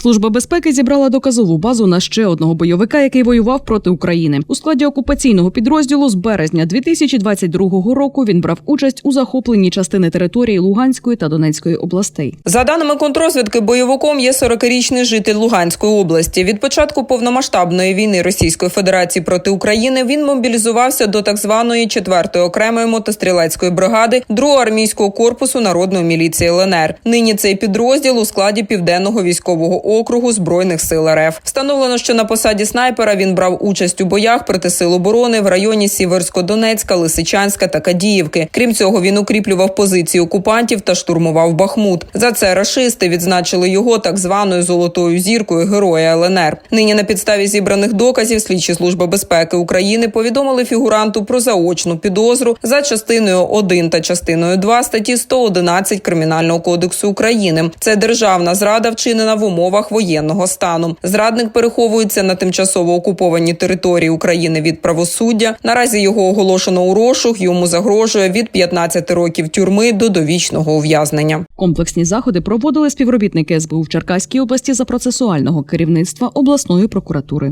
Служба безпеки зібрала доказову базу на ще одного бойовика, який воював проти України. У складі окупаційного підрозділу з березня 2022 року він брав участь у захопленні частини території Луганської та Донецької областей. За даними контрозвідки, бойовиком є 40-річний житель Луганської області. Від початку повномасштабної війни Російської Федерації проти України він мобілізувався до так званої 4-ї окремої мотострілецької бригади 2-го армійського корпусу народної міліції ЛНР. Нині цей підрозділ у складі південного військового округу збройних сил РФ. Встановлено, що на посаді снайпера він брав участь у боях проти сил оборони в районі Сіверсько-Донецька, Лисичанська та Кадіївки. Крім цього, він укріплював позиції окупантів та штурмував Бахмут. За це рашисти відзначили його так званою золотою зіркою Героя ЛНР. Нині на підставі зібраних доказів слідчі служби безпеки України повідомили фігуранту про заочну підозру за частиною 1 та частиною 2 статті 111 кримінального кодексу України. Це державна зрада вчинена в умовах воєнного стану. Зрадник переховується на тимчасово окупованій території України від правосуддя. Наразі його оголошено у розшук. Йому загрожує від 15 років тюрми до довічного ув'язнення. Комплексні заходи проводили співробітники СБУ в Черкаській області за процесуального керівництва обласної прокуратури.